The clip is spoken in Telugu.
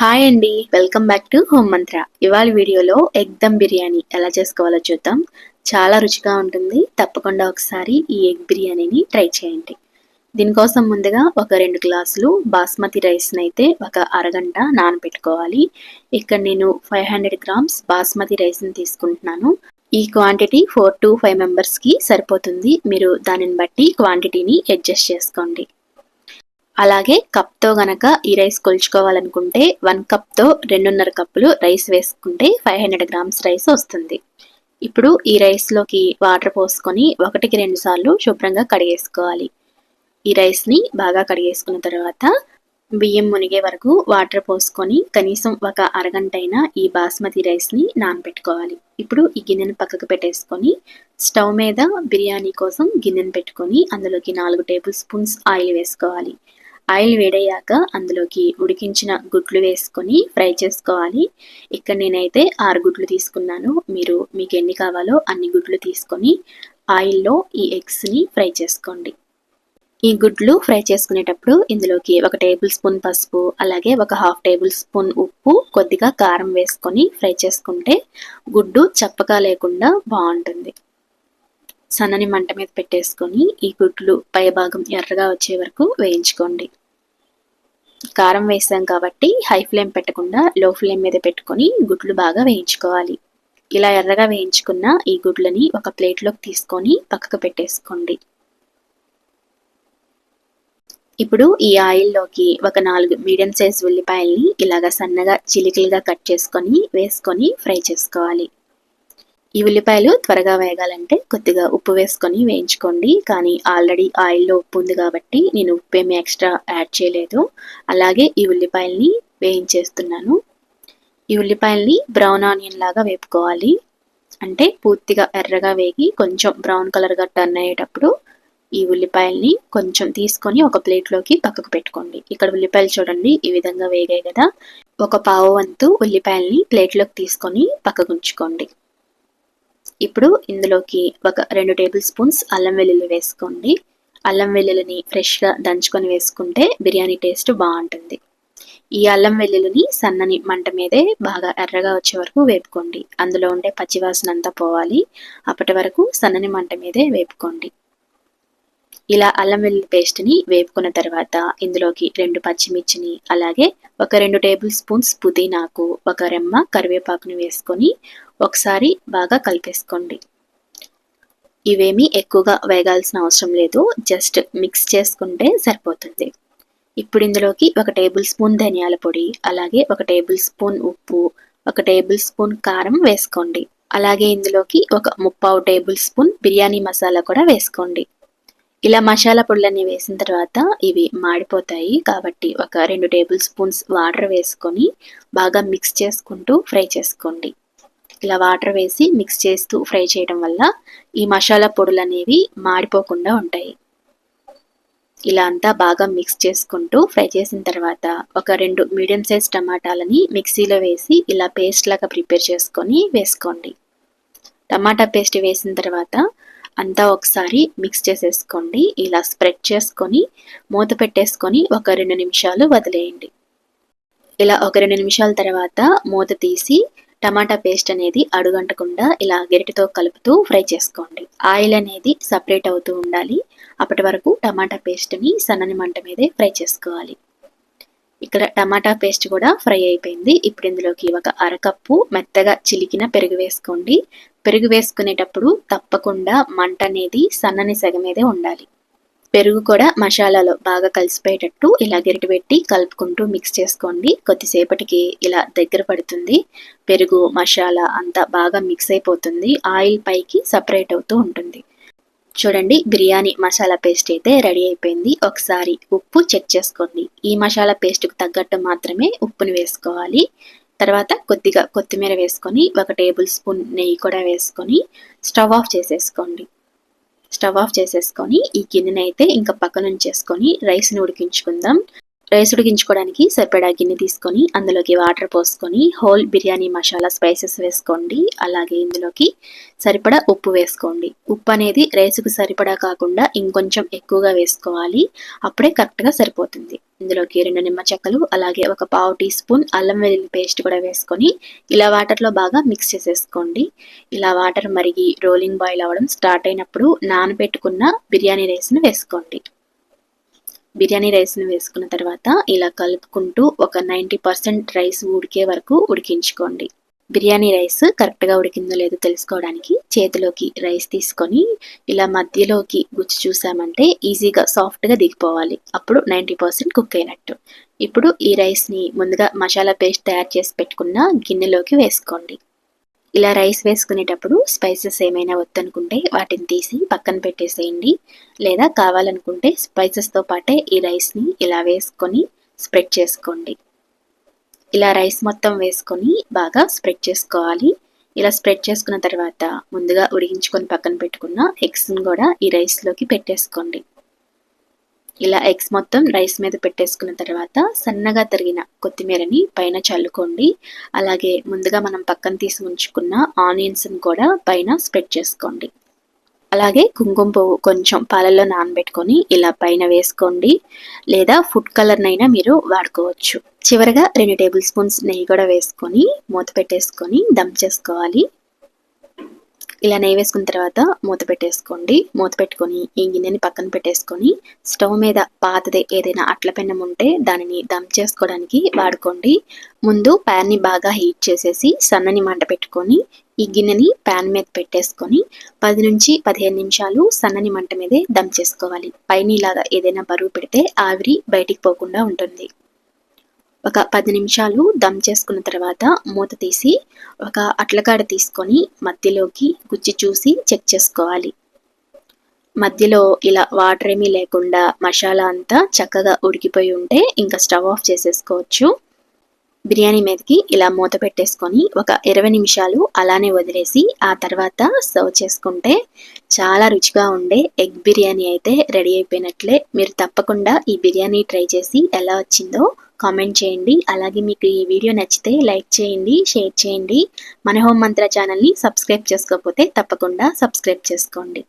హాయ్ అండి వెల్కమ్ బ్యాక్ టు హోమ్ మంత్ర ఇవాళ వీడియోలో ఎగ్ దమ్ బిర్యానీ ఎలా చేసుకోవాలో చూద్దాం. చాలా రుచిగా ఉంటుంది. తప్పకుండా ఒకసారి ఈ ఎగ్ బిర్యానీని ట్రై చేయండి. దీనికోసం ముందుగా ఒక రెండు గ్లాసులు బాస్మతి రైస్ని అయితే ఒక అరగంట నానబెట్టుకోవాలి. ఇక్కడ నేను ఫైవ్ హండ్రెడ్ గ్రామ్స్ బాస్మతి రైస్ని తీసుకుంటున్నాను. ఈ క్వాంటిటీ ఫోర్ టు ఫైవ్ మెంబర్స్కి సరిపోతుంది. మీరు దానిని బట్టి క్వాంటిటీని అడ్జస్ట్ చేసుకోండి. అలాగే కప్తో గనక ఈ రైస్ కొలుచుకోవాలనుకుంటే వన్ కప్తో రెండున్నర కప్పులు రైస్ వేసుకుంటే ఫైవ్ హండ్రెడ్ గ్రామ్స్ రైస్ వస్తుంది. ఇప్పుడు ఈ రైస్లోకి వాటర్ పోసుకొని ఒకటికి రెండు సార్లు శుభ్రంగా కడిగేసుకోవాలి. ఈ రైస్ని బాగా కడిగేసుకున్న తర్వాత బియ్యం మునిగే వరకు వాటర్ పోసుకొని కనీసం ఒక అరగంట అయినా ఈ బాస్మతి రైస్ని నానబెట్టుకోవాలి. ఇప్పుడు ఈ గిన్నెను పక్కకు పెట్టేసుకొని స్టవ్ మీద బిర్యానీ కోసం గిన్నెను పెట్టుకొని అందులోకి నాలుగు టేబుల్ స్పూన్స్ ఆయిల్ వేసుకోవాలి. ఆయిల్ వేడయ్యాక అందులోకి ఉడికించిన గుడ్లు వేసుకొని ఫ్రై చేసుకోవాలి. ఇక్కడ నేనైతే ఆరు గుడ్లు తీసుకున్నాను. మీరు మీకు ఎన్ని కావాలో అన్ని గుడ్లు తీసుకొని ఆయిల్లో ఈ ఎగ్స్ని ఫ్రై చేసుకోండి. ఈ గుడ్లు ఫ్రై చేసుకునేటప్పుడు ఇందులోకి ఒక టేబుల్ స్పూన్ పసుపు అలాగే ఒక హాఫ్ టేబుల్ స్పూన్ ఉప్పు కొద్దిగా కారం వేసుకొని ఫ్రై చేసుకుంటే గుడ్డు చప్పగా లేకుండా బాగుంటుంది. సన్నని మంట మీద పెట్టేసుకొని ఈ గుడ్లు పై భాగం ఎర్రగా వచ్చే వరకు వేయించుకోండి. కారం వేసాం కాబట్టి హై ఫ్లేమ్ పెట్టకుండా లో ఫ్లేమ్ మీద పెట్టుకొని గుడ్లు బాగా వేయించుకోవాలి. ఇలా ఎర్రగా వేయించుకున్న ఈ గుడ్లని ఒక ప్లేట్లోకి తీసుకొని పక్కకు పెట్టేసుకోండి. ఇప్పుడు ఈ ఆయిల్లోకి ఒక నాలుగు మీడియం సైజ్ ఉల్లిపాయల్ని ఇలాగ సన్నగా చిలికలుగా కట్ చేసుకొని వేసుకొని ఫ్రై చేసుకోవాలి. ఈ ఉల్లిపాయలు త్వరగా వేగాలంటే కొద్దిగా ఉప్పు వేసుకొని వేయించుకోండి. కానీ ఆల్రెడీ ఆయిల్లో ఉప్పు ఉంది కాబట్టి నేను ఉప్పు ఏమి ఎక్స్ట్రా యాడ్ చేయలేదు. అలాగే ఈ ఉల్లిపాయల్ని వేయించేస్తున్నాను. ఈ ఉల్లిపాయల్ని బ్రౌన్ ఆనియన్ లాగా వేపుకోవాలి. అంటే పూర్తిగా ఎర్రగా వేగి కొంచెం బ్రౌన్ కలర్గా టర్న్ అయ్యేటప్పుడు ఈ ఉల్లిపాయల్ని కొంచెం తీసుకొని ఒక ప్లేట్లోకి పక్కకు పెట్టుకోండి. ఇక్కడ ఉల్లిపాయలు చూడండి ఈ విధంగా వేగాయి కదా. ఒక పావు వంతు ఉల్లిపాయల్ని ప్లేట్లోకి తీసుకొని పక్కకు ఉంచుకోండి. ఇప్పుడు ఇందులోకి ఒక రెండు టేబుల్ స్పూన్స్ అల్లం వెల్లుల్లి వేసుకోండి. అల్లం వెల్లుల్లిని ఫ్రెష్గా దంచుకొని వేసుకుంటే బిర్యానీ టేస్ట్ బాగుంటుంది. ఈ అల్లం వెల్లుల్లిని సన్నని మంట మీదే బాగా ఎర్రగా వచ్చే వరకు వేపుకోండి. అందులో ఉండే పచ్చివాసన అంతా పోవాలి. అప్పటి వరకు సన్నని మంట మీదే వేపుకోండి. ఇలా అల్లం వెల్లుల్లి పేస్ట్ని వేపుకున్న తర్వాత ఇందులోకి రెండు పచ్చిమిర్చిని అలాగే ఒక రెండు టేబుల్ స్పూన్స్ పుదీనాకు ఒక రెమ్మ కరివేపాకుని వేసుకొని ఒకసారి బాగా కలిపేసుకోండి. ఇవేమీ ఎక్కువగా వేగాల్సిన అవసరం లేదు. జస్ట్ మిక్స్ చేసుకుంటే సరిపోతుంది. ఇప్పుడు ఇందులోకి ఒక టేబుల్ స్పూన్ ధనియాల పొడి అలాగే ఒక టేబుల్ స్పూన్ ఉప్పు ఒక టేబుల్ స్పూన్ కారం వేసుకోండి. అలాగే ఇందులోకి ఒక ముప్పావు టేబుల్ స్పూన్ బిర్యానీ మసాలా కూడా వేసుకోండి. ఇలా మసాలా పొడులన్నీ వేసిన తర్వాత ఇవి మాడిపోతాయి. కాబట్టి ఒక రెండు టేబుల్ స్పూన్స్ వాటర్ వేసుకొని బాగా మిక్స్ చేసుకుంటూ ఫ్రై చేసుకోండి. ఇలా వాటర్ వేసి మిక్స్ చేస్తూ ఫ్రై చేయడం వల్ల ఈ మసాలా పొడులు అనేవి మాడిపోకుండా ఉంటాయి. ఇలా అంతా బాగా మిక్స్ చేసుకుంటూ ఫ్రై చేసిన తర్వాత ఒక రెండు మీడియం సైజ్ టమాటాలని మిక్సీలో వేసి ఇలా పేస్ట్ లాగా ప్రిపేర్ చేసుకొని వేసుకోండి. టమాటా పేస్ట్ వేసిన తర్వాత అంతా ఒకసారి మిక్స్ చేసేసుకోండి. ఇలా స్ప్రెడ్ చేసుకొని మూత పెట్టేసుకొని ఒక రెండు నిమిషాలు వదిలేయండి. ఇలా ఒక రెండు నిమిషాల తర్వాత మూత తీసి టమాటా పేస్ట్ అనేది అడుగంటకుండా ఇలా గెరిటితో కలుపుతూ ఫ్రై చేసుకోండి. ఆయిల్ అనేది సపరేట్ అవుతూ ఉండాలి. అప్పటి వరకు టమాటా పేస్ట్ని సన్నని మంట మీదే ఫ్రై చేసుకోవాలి. ఇక్కడ టమాటా పేస్ట్ కూడా ఫ్రై అయిపోయింది. ఇప్పుడు ఇందులోకి ఒక అరకప్పు మెత్తగా చిలికిన పెరుగు వేసుకోండి. పెరుగు వేసుకునేటప్పుడు తప్పకుండా మంట అనేది సన్నని సెగ మీదే ఉండాలి. పెరుగు కూడా మసాలాలో బాగా కలిసిపోయేటట్టు ఇలా గెరిటి పెట్టి కలుపుకుంటూ మిక్స్ చేసుకోండి. కొద్దిసేపటికి ఇలా దగ్గర పడుతుంది. పెరుగు మసాలా అంతా బాగా మిక్స్ అయిపోతుంది. ఆయిల్ పైకి సపరేట్ అవుతూ ఉంటుంది. చూడండి బిర్యానీ మసాలా పేస్ట్ అయితే రెడీ అయిపోయింది. ఒకసారి ఉప్పు చెక్ చేసుకోండి. ఈ మసాలా పేస్ట్కు తగ్గట్టు మాత్రమే ఉప్పుని వేసుకోవాలి. తర్వాత కొద్దిగా కొత్తిమీర వేసుకొని ఒక టేబుల్ స్పూన్ నెయ్యి కూడా వేసుకొని స్టవ్ ఆఫ్ చేసేసుకోండి. స్టవ్ ఆఫ్ చేసేసుకొని ఈ గిన్నెనైతే అయితే ఇంకా పక్కన ఉంచేసుకొని రైస్ని ఉడికించుకుందాం. రైస్ ఉడికించుకోవడానికి సరిపడా గిన్నె తీసుకొని అందులోకి వాటర్ పోసుకొని హోల్ బిర్యానీ మసాలా స్పైసెస్ వేసుకోండి. అలాగే ఇందులోకి సరిపడా ఉప్పు వేసుకోండి. ఉప్పు అనేది రైస్కు సరిపడా కాకుండా ఇంకొంచెం ఎక్కువగా వేసుకోవాలి. అప్పుడే కరెక్ట్గా సరిపోతుంది. ఇందులోకి రెండు నిమ్మ చెక్కలు అలాగే ఒక పావు టీ స్పూన్ అల్లం వెల్లుల్లి పేస్ట్ కూడా వేసుకొని ఇలా వాటర్లో బాగా మిక్స్ చేసేసుకోండి. ఇలా వాటర్ మరిగి రోలింగ్ బాయిల్ అవ్వడం స్టార్ట్ అయినప్పుడు నానబెట్టుకున్న బిర్యానీ రైస్ను వేసుకోండి. బిర్యానీ రైస్ని వేసుకున్న తర్వాత ఇలా కలుపుకుంటూ ఒక నైంటీ పర్సెంట్ రైస్ ఉడికే వరకు ఉడికించుకోండి. బిర్యానీ రైస్ కరెక్ట్గా ఉడికిందో లేదో తెలుసుకోవడానికి చేతిలోకి రైస్ తీసుకొని ఇలా మధ్యలోకి గుచ్చి చూసామంటే ఈజీగా సాఫ్ట్గా దిగిపోవాలి. అప్పుడు నైంటీ పర్సెంట్ కుక్ అయినట్టు. ఇప్పుడు ఈ రైస్ని ముందుగా మసాలా పేస్ట్ తయారు చేసి పెట్టుకున్న గిన్నెలోకి వేసుకోండి. ఇలా రైస్ వేసుకునేటప్పుడు స్పైసెస్ ఏమైనా వద్దనుకుంటే వాటిని తీసి పక్కన పెట్టేసేయండి. లేదా కావాలనుకుంటే స్పైసెస్తో పాటే ఈ రైస్ని ఇలా వేసుకొని స్ప్రెడ్ చేసుకోండి. ఇలా రైస్ మొత్తం వేసుకొని బాగా స్ప్రెడ్ చేసుకోవాలి. ఇలా స్ప్రెడ్ చేసుకున్న తర్వాత ముందుగా ఉడిగించుకొని పక్కన పెట్టుకున్న ఎగ్స్ని కూడా ఈ రైస్లోకి పెట్టేసుకోండి. ఇలా ఎగ్స్ మొత్తం రైస్ మీద పెట్టేసుకున్న తర్వాత సన్నగా తరిగిన కొత్తిమీరని పైన చల్లుకోండి. అలాగే ముందుగా మనం పక్కన తీసి ఉంచుకున్న ఆనియన్స్ని కూడా పైన స్ప్రెడ్ చేసుకోండి. అలాగే కుంకుమ పువ్వు కొంచెం పాలల్లో నానబెట్టుకొని ఇలా పైన వేసుకోండి. లేదా ఫుడ్ కలర్నైనా మీరు వాడుకోవచ్చు. చివరగా రెండు టేబుల్ స్పూన్స్ నెయ్యి కూడా వేసుకొని మూత పెట్టేసుకొని దమ్ చేసుకోవాలి. ఇలా నెయ్యి వేసుకున్న తర్వాత మూత పెట్టేసుకోండి. మూత పెట్టుకొని ఈ గిన్నెని పక్కన పెట్టేసుకొని స్టవ్ మీద పాతదే ఏదైనా అట్ల పెన్నం ఉంటే దానిని దమ్ చేసుకోవడానికి వాడుకోండి. ముందు ప్యాన్ని బాగా హీట్ చేసేసి సన్నని మంట పెట్టుకొని ఈ గిన్నెని ప్యాన్ మీద పెట్టేసుకొని పది నుంచి పదిహేను నిమిషాలు సన్నని మంట మీదే దమ్ చేసుకోవాలి. పైన ఇలాగా ఏదైనా బరువు పెడితే ఆవిరి బయటికి పోకుండా ఉంటుంది. ఒక పది నిమిషాలు దమ్ చేసుకున్న తర్వాత మూత తీసి ఒక అట్లకాడ తీసుకొని మధ్యలోకి గుచ్చి చూసి చెక్ చేసుకోవాలి. మధ్యలో ఇలా వాటర్ ఏమీ లేకుండా మసాలా అంతా చక్కగా ఉడికిపోయి ఉంటే ఇంకా స్టవ్ ఆఫ్ చేసేసుకోవచ్చు. బిర్యానీ మీదకి ఇలా మూత పెట్టేసుకొని ఒక ఇరవై నిమిషాలు అలానే వదిలేసి ఆ తర్వాత సర్వ్ చేసుకుంటే చాలా రుచిగా ఉండే ఎగ్ బిర్యానీ అయితే రెడీ అయిపోయినట్లే. మీరు తప్పకుండా ఈ బిర్యానీ ట్రై చేసి ఎలా వచ్చిందో కామెంట్ చేయండి. అలాగే మీకు ఈ వీడియో నచ్చితే లైక్ చేయండి షేర్ చేయండి. మన హోం మంత్ర ఛానల్ని సబ్స్క్రైబ్ చేసుకోకపోతే తప్పకుండా సబ్స్క్రైబ్ చేసుకోండి.